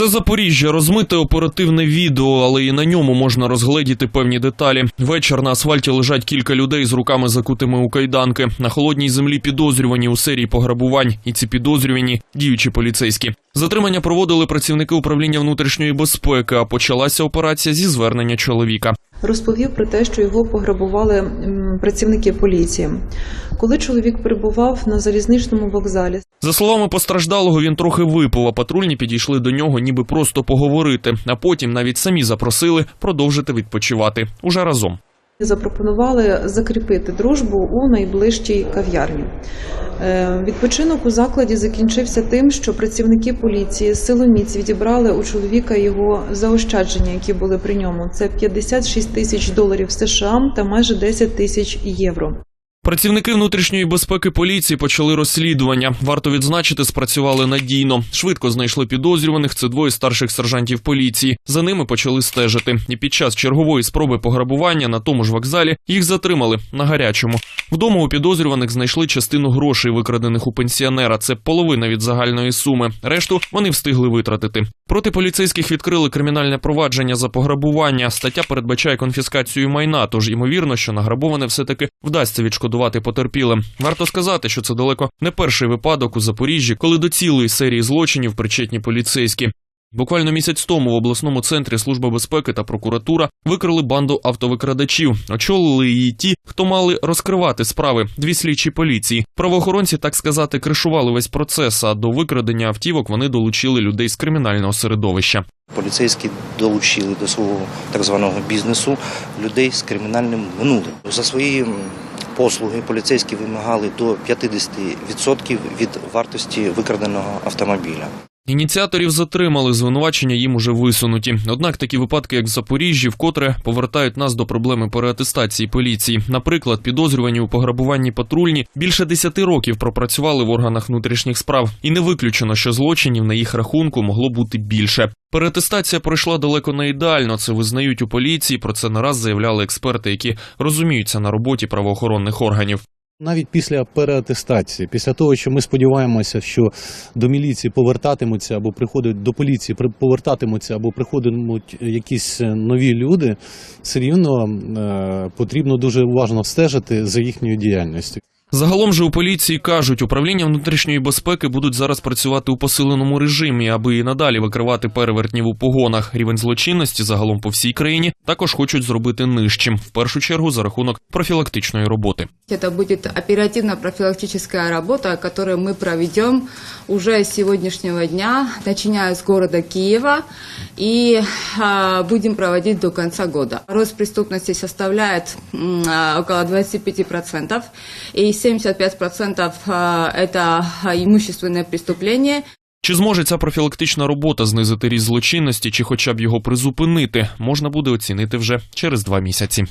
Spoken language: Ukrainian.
Це Запоріжжя, розмите оперативне відео, але і на ньому можна розгледіти певні деталі. Вечір на асфальті лежать кілька людей з руками закутими у кайданки. На холодній землі підозрювані у серії пограбувань. І ці підозрювані діючі поліцейські. Затримання проводили працівники управління внутрішньої безпеки. А почалася операція зі звернення чоловіка. Розповів про те, що його пограбували працівники поліції. Коли чоловік перебував на залізничному вокзалі, За словами постраждалого, він трохи випив, а патрульні підійшли до нього, ніби просто поговорити. А потім навіть самі запросили продовжити відпочивати уже разом. Запропонували закріпити дружбу у найближчій кав'ярні. Е, Відпочинок у закладі закінчився тим, що працівники поліції силоміць відібрали у чоловіка його заощадження, які були при ньому. Це 56 тисяч доларів США та майже 10 тисяч євро. Працівники внутрішньої безпеки поліції почали розслідування. Варто відзначити, спрацювали надійно. Швидко знайшли підозрюваних. Це двоє старших сержантів поліції. За ними почали стежити. І під час чергової спроби пограбування на тому ж вокзалі їх затримали на гарячому. Вдома у підозрюваних знайшли частину грошей, викрадених у пенсіонера. Це половина від загальної суми. Решту вони встигли витратити. Проти поліцейських відкрили кримінальне провадження за пограбування. Стаття передбачає конфіскацію майна, тож ймовірно, що награбоване все-таки вдасться відшкодувати потерпілим. Варто сказати, що це далеко не перший випадок у Запоріжжі, коли до цілої серії злочинів причетні поліцейські. Буквально місяць тому в обласному центрі Служба безпеки та прокуратура викрили банду автовикрадачів. Очолили її ті, хто мали розкривати справи. Дві слідчі поліції. Правоохоронці, так сказати, кришували весь процес. А до викрадення автівок вони долучили людей з кримінального середовища. Поліцейські долучили до свого так званого бізнесу людей з кримінальним минулим. За свої м, послуги поліцейські вимагали до 50% від вартості викраденого автомобіля. Ініціаторів затримали, звинувачення їм уже висунуті. Однак такі випадки, як в Запоріжжі, вкотре повертають нас до проблеми переатестації поліції. Наприклад, підозрювані у пограбуванні патрульні більше 10 років пропрацювали в органах внутрішніх справ, і не виключено, що злочинів на їх рахунку могло бути більше. Переатестація пройшла далеко не ідеально. Це визнають у поліції. Про це не раз заявляли експерти, які розуміються на роботі правоохоронних органів. Навіть після переатестації, після того, що ми сподіваємося, що до міліції повертатимуться або приходять до поліції, повертатимуться або приходитимуть якісь е, нові люди, все рівно е, потрібно дуже уважно стежити за їхньою діяльністю. Загалом же у поліції кажуть, управління внутрішньої безпеки будуть зараз працювати у посиленому режимі, аби і надалі викривати перевертнів у погонах. Рівень злочинності загалом по всій країні також хочуть зробити нижчим, в першу чергу за рахунок профілактичної роботи. Это будет оперативно-профилактическая работа, которую мы проведем уже с сегодняшнего дня, начиная с города Киева, и а, будем проводить до конца года. Рост преступности составляет около 25%, и 75% а, это а, имущественное преступление, Чи зможе ця профілактична робота знизити ріст злочинності, чи хоча б його призупинити, можна буде оцінити вже через два місяці.